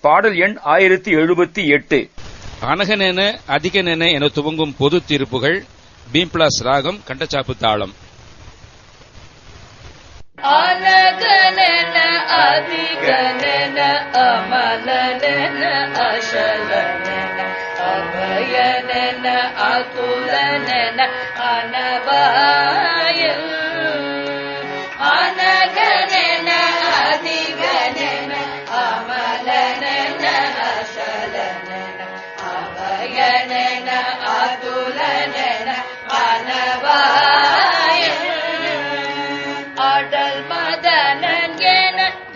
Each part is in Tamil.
பாடல் எண் ஆயிரத்தி எழுபத்தி எட்டு. அனகனென அதிகனென என துவங்கும் பொது திருப்புகள் பீம் பீம்ப்ளாஸ் ராகம் கண்டச்சாப்பு தாளம். அனகனென அதிகனென அமலனென அசலனென அபயனென அதுலனென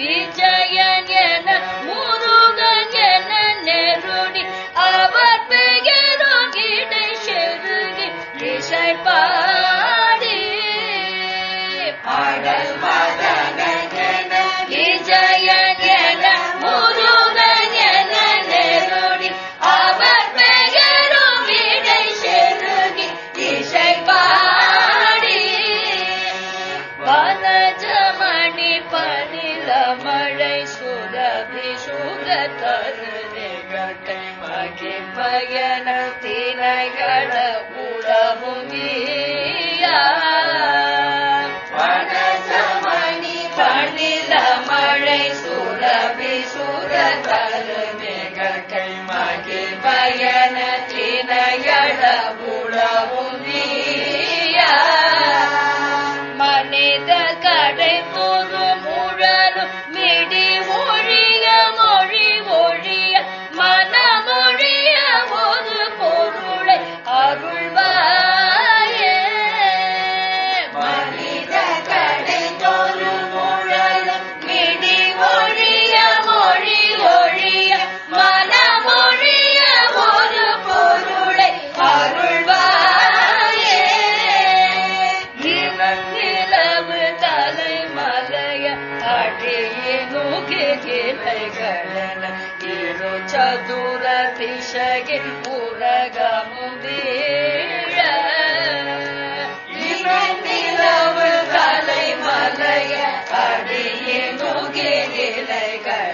DJ किं भयनति கீர்த்தைகளன இரு சதுர திசையின் உலகமுதே நிலவு கலை மலைய அடியே நுகிலைகள்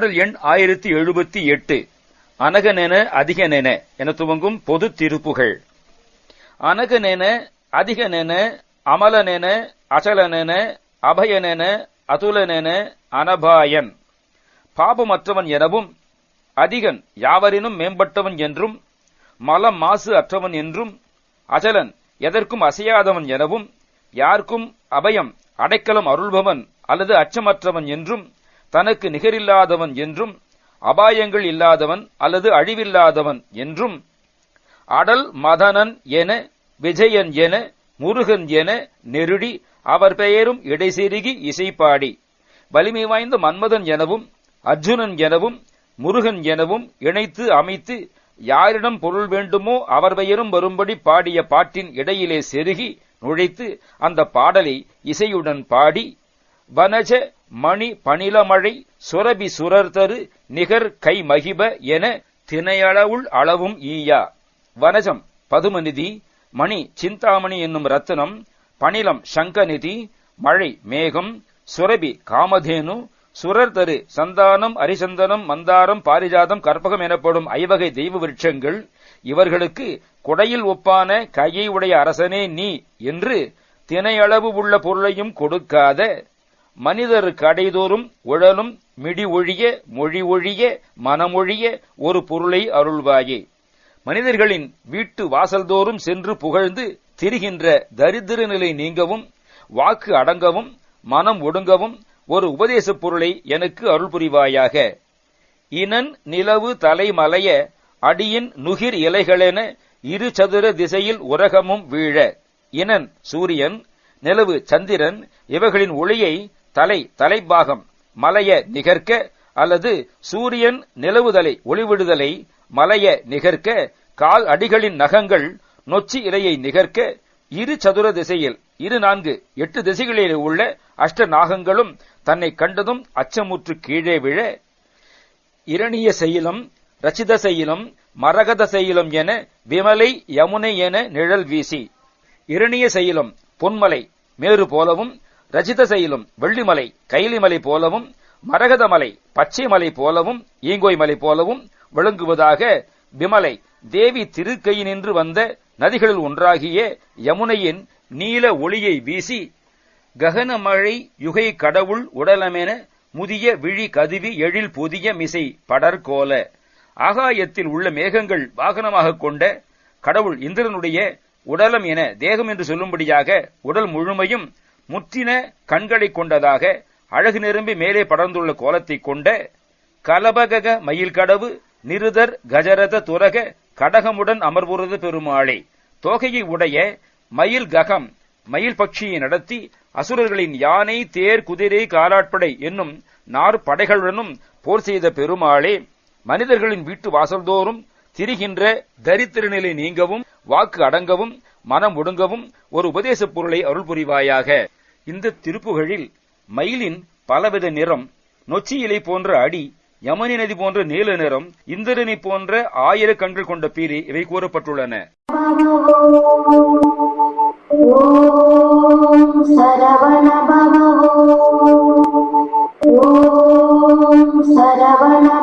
பாடல் எண் ஆயிரத்தி எழுபத்தி எட்டு. அனகனென அதிகனென என துவங்கும் பொது திருப்புகள். அனகனென அதிகனென அமலனென அசலனென அபயனென அதுலனென அனபாயன் பாபமற்றவன் எனவும் அதிகன் யாவரினும் மேம்பட்டவன் என்றும் மலம் மாசு அற்றவன் என்றும் அஜலன் எதற்கும் அசையாதவன் எனவும் யாருக்கும் அபயம் அடைக்கலம் அருள்பவன் அல்லது அச்சமற்றவன் என்றும் தனக்கு நிகரில்லாதவன் என்றும் அபாயங்கள் இல்லாதவன் அல்லது அழிவில்லாதவன் என்றும் அடல் மதனன் என விஜயன் என முருகன் என நெருடி அவர் பெயரும் இடைசெருகி இசைப்பாடி. வலிமை வாய்ந்த மன்மதன் எனவும் அர்ஜுனன் எனவும் முருகன் எனவும் இணைத்து அமைத்து யாரிடம் பொருள் வேண்டுமோ அவர் பெயரும் வரும்படி பாடிய பாட்டின் இடையிலே செருகி நுழைத்து அந்த பாடலை இசையுடன் பாடி வனஜ மணி பணிலமழை சுரபி சுரர்தரு நிகர் கை மகிப என திணையளவுள் அளவும் ஈயா. வனஜம் பதுமநிதி. மணி சிந்தாமணி என்னும் ரத்தனம். பணிலம் சங்கநிதி. மழை மேகம். சுரபி காமதேனு. சுரர்தரு சந்தானம் அரிசந்தனம் மந்தாரம் பாரிஜாதம் கற்பகம் எனப்படும் ஐவகை தெய்வ விருட்சங்கள். இவர்களுக்கு குடையில் ஒப்பான கையை உடைய அரசனே நீ என்று தினையளவு உள்ள பொருளையும் கொடுக்காத மனிதர் கடைதோறும் உழலும் மிடி ஒழிய மொழி ஒழிய மனமொழிய ஒரு பொருளை அருள்வாயே. மனிதர்களின் வீட்டு வாசல்தோறும் சென்று புகழ்ந்து திரிகின்ற தரித்திர நிலை நீங்கவும் வாக்கு அடங்கவும் மனம் ஒடுங்கவும் ஒரு உபதேசப் பொருளை எனக்கு அருள் புரிவாயாக இனன் நிலவு தலைமலைய அடியின் நுகிர் இலைகளென இரு சதுர திசையில் உரகமும் வீழ. இனன் சூரியன் நிலவு சந்திரன் இவைகளின் ஒளியை தலை தலைப்பாகம் மலைய நிகர்க்க அல்லது சூரியன் நிலவுதலை ஒளிவிடுதலை மலைய நிகர்க்க கால் அடிகளின் நகங்கள் நொச்சி இலையை நிகர்க்க இரு சதுர திசையில் இரு நான்கு எட்டு திசைகளில் உள்ள அஷ்ட நாகங்களும் தன்னை கண்டதும் அச்சமுற்று கீழே விழ இரணிய செயலம் ரச்சித செயலம் மரகத செயலம் என விமலை யமுனை என நிழல் வீசி இரணிய செயலம் பொன்மலை மேறு போலவும் ரஜித செயலும் வெள்ளிமலை கைலிமலை போலவும் மரகதமலை பச்சை மலை போலவும் ஈங்கோய் மலை போலவும் விளங்குவதாக விமலை தேவி திருக்கையினின்று வந்த நதிகளில் ஒன்றாகிய யமுனையின் நீல ஒளியை வீசி ககன மழை யுகை கடவுள் உடலமென முதிய விழி கதுவி எழில் புதிய மிசை படர்கோல ஆகாயத்தில் உள்ள மேகங்கள் வாகனமாக கொண்ட கடவுள் இந்திரனுடைய உடலம் என தேகம் என்று சொல்லும்படியாக உடல் முழுமையும் முற்றின கண்களை கொண்டதாக அழகு நிரம்பி மேலே படர்ந்துள்ள கோலத்தை கொண்ட கலபகக மயில் கடவு நிருதர் கஜரத துரக கடகமுடன் அமர்வுறது பெருமாளே. தோகையை உடைய மயில் ககம் மயில் பட்சியை நடத்தி அசுரர்களின் யானை தேர் குதிரை காலாட்படை என்னும் நாறு படைகளுடனும் போர் செய்த பெருமாளே மனிதர்களின் வீட்டு வாசல்தோறும் திரிகின்ற தரித்திர நிலை நீங்கவும் வாக்கு அடங்கவும் மனம் ஒடுங்கவும் ஒரு உபதேசப் பொருளை அருள் புரிவாயாக இந்த திருப்புகழில் மயிலின் பலவித நிறம் நொச்சி இலை போன்ற அடி யமனி நதி போன்ற நீல நிறம் இந்திரனை போன்ற ஆயிர கண்கள் கொண்ட பீரி இவை கூறப்பட்டுள்ளன. சரவண